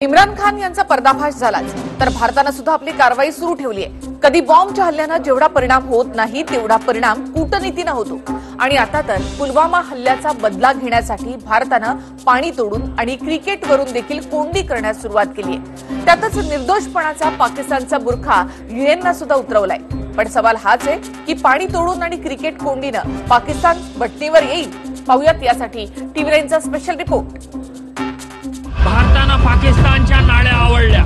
इम्रान खान यांचा पर्दाफाश झालाच. तर भारतानं सुद्धा आपली कारवाई सुरू ठेवली आहे. कधी बॉम्बच्या हल्ल्यानं जेवढा परिणाम होत नाही तेवढा परिणाम कूटनीतीनं होतो. आणि आता तर पुलवामा हल्ल्याचा बदला घेण्यासाठी भारतानं पाणी तोडून आणि क्रिकेटवरून देखील कोंडी करण्यास सुरुवात केली आहे. त्यातच निर्दोषपणाचा पाकिस्तानचा बुरखा युएनना सुद्धा उतरवलाय. पण सवाल हाच आहे की पाणी तोडून आणि क्रिकेट कोंडीनं पाकिस्तान बटणीवर येईल? पाहुयात यासाठी टीव्ही नाईनचा स्पेशल रिपोर्ट भारतानं पाकिस्तानच्या नाड्या आवडल्या.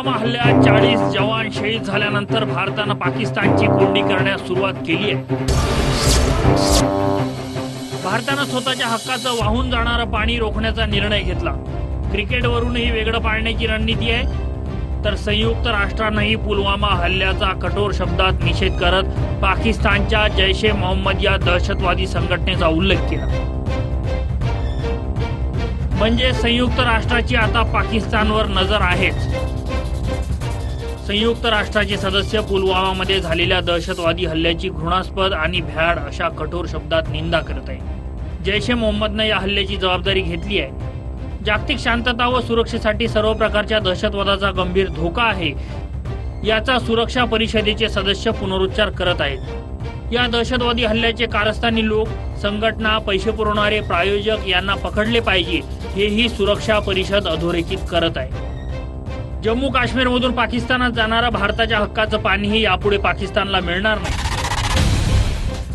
पुलवामा हल्ल्यात चाळीस जवान शहीद झाल्यानंतर भारतानं पाकिस्तानची कोंडी करण्यास सुरुवात केली आहे. भारतानं स्वतःच्या हक्काचं वाहून जाणारं पाणी रोखण्याचा निर्णय घेतला. क्रिकेटवरूनही वेगळं पाळण्याची रणनीती आहे. तर संयुक्त राष्ट्रानंही पुलवामा हल्ल्याचा कठोर शब्दात निषेध करत पाकिस्तानच्या जैश ए मोहम्मद या दहशतवादी संघटनेचा उल्लेख केला. म्हणजे संयुक्त राष्ट्राची आता पाकिस्तानवर नजर आहेच. संयुक्त राष्ट्राचे सदस्य पुलवामामध्ये झालेल्या दहशतवादी हल्ल्याची घृणास्पद आणि भ्याड अशा कठोर शब्दात निंदा करत आहे. जैश ए मोहम्मदनं या हल्ल्याची जबाबदारी घेतली आहे. जागतिक शांतता व सुरक्षेसाठी सर्व प्रकारच्या दहशतवादाचा गंभीर धोका आहे. याचा सुरक्षा परिषदेचे सदस्य पुनरुच्चार करत आहेत. या दहशतवादी हल्ल्याचे कारस्थानी लोक संघटना पैसे पुरवणारे प्रायोजक यांना पकडले पाहिजे हेही सुरक्षा परिषद अधोरेखित करत आहे. जम्मू काश्मीरमधून पाकिस्तानात जाणारा भारताच्या हक्काचं पाणीही यापुढे पाकिस्तानला मिळणार नाही.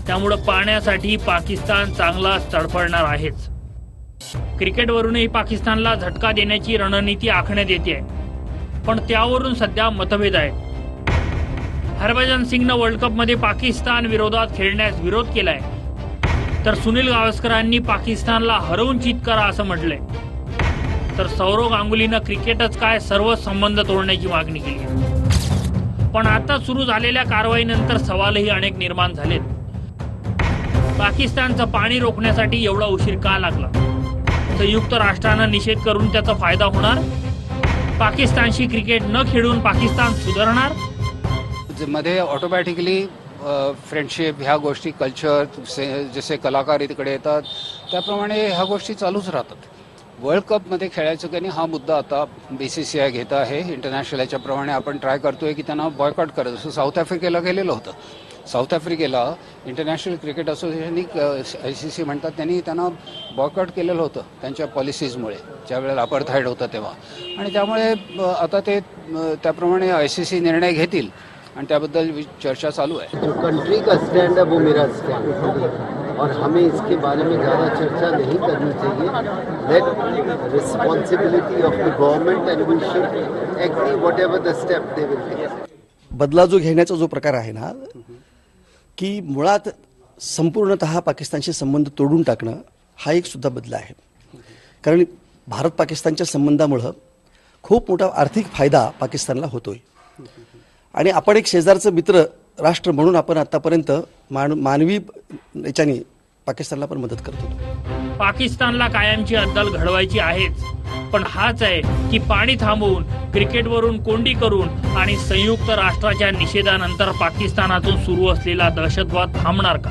त्यामुळं पाण्यासाठी पाकिस्तान चांगलाच तडफडणार आहेच. क्रिकेटवरूनही पाकिस्तानला झटका देण्याची रणनीती आखण्यात येते पण त्यावरून सध्या मतभेद आहेत. हरभजन सिंगनं वर्ल्ड कपमध्ये पाकिस्तान विरोधात खेळण्यास विरोध केलाय. तर सुनील गावस्करांनी पाकिस्तानला हरवून चित करा असं म्हटलंय. तर सौरव गांगुलीनं क्रिकेटच काय सर्व संबंध तोडण्याची मागणी केली पण आता सुरू झालेल्या कारवाईनंतर सवालही अनेक निर्माण झालेत. पाकिस्तानचं पाणी रोखण्यासाठी एवढा उशीर का लागला? संयुक्त राष्ट्रानं निषेध करून त्याचा फायदा होणार? पाकिस्तानशी क्रिकेट न खेळून पाकिस्तान सुधारणार? मध्ये ऑटोमॅटिकली फ्रेंडशिप ह्या गोष्टी कल्चर जसे कलाकार इकडे येतात त्याप्रमाणे ह्या गोष्टी चालूच राहतात. वर्ल्ड कपमध्ये खेळायचं की नाही हा मुद्दा आता बी सी सी आय घेत आहे. इंटरनॅशनल याच्याप्रमाणे आपण ट्राय करतोय की त्यांना बॉयकॉट करत असं साऊथ आफ्रिकेला गेलेलं होतं. साऊथ आफ्रिकेला इंटरनॅशनल क्रिकेट असोसिएशननी आय सी सी म्हणतात त्यांनी त्यांना बॉयकॉट केलेलं होतं त्यांच्या पॉलिसीजमुळे ज्या वेळेला अपार्थाईड होतं तेव्हा. आणि त्यामुळे आता ते त्याप्रमाणे आय सी सी निर्णय घेतील. आणि त्याबद्दल चर्चा चालू आहे. जो कंट्री का स्टैंड है वो मेरा स्टैंड है। और हमें इसके बारे में ज़्यादा चर्चा नहीं करनी चाहिए। Let responsibility of the government and we should agree whatever the step they will take बदला जो घेण्याचा जो प्रकार आहे ना की मुळात संपूर्णत पाकिस्तानशी संबंध तोडून टाकणं हा एक सुद्धा बदला आहे. कारण भारत पाकिस्तानच्या संबंधामुळं खूप मोठा आर्थिक फायदा पाकिस्तानला होतोय. आणि आपण एक शेजारचं मित्र राष्ट्र म्हणून आपण आतापर्यंत मान मानवी याच्याने पाकिस्तानला पण मदत करतो पाकिस्तानला कायमची अद्दल घडवायची आहेच. पण हाच आहे की पाणी थांबवून क्रिकेटवरून कोंडी करून आणि संयुक्त राष्ट्राच्या निषेधानंतर पाकिस्तानातून सुरू असलेला दहशतवाद थांबणार का?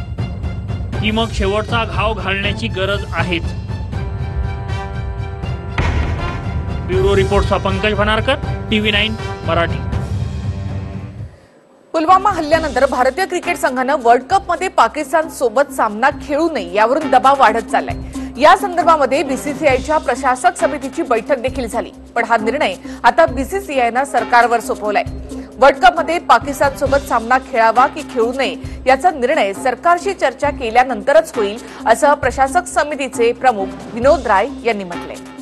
की मग शेवटचा घाव घालण्याची गरज आहेच. ब्युरो रिपोर्टचा पंकज भनारकर टीव्ही नाईन मराठी. पुलवामा हल्ल्यानंतर भारतीय क्रिकेट संघानं वर्ल्ड कपमध्ये पाकिस्तान सोबत सामना खेळू नये यावरून दबाव वाढत चाललाय. या संदर्भामध्ये बीसीसीआयच्या प्रशासक समितीची बैठक देखील झाली. पण हा निर्णय आता बीसीसीआयनं सरकारवर सोपवलाय. वर्ल्ड कपमध्ये पाकिस्तान सोबत सामना खेळावा की खेळू नये याचा निर्णय सरकारशी चर्चा केल्यानंतरच होईल असं प्रशासक समितीचे प्रमुख विनोद राय यांनी म्हटलंय.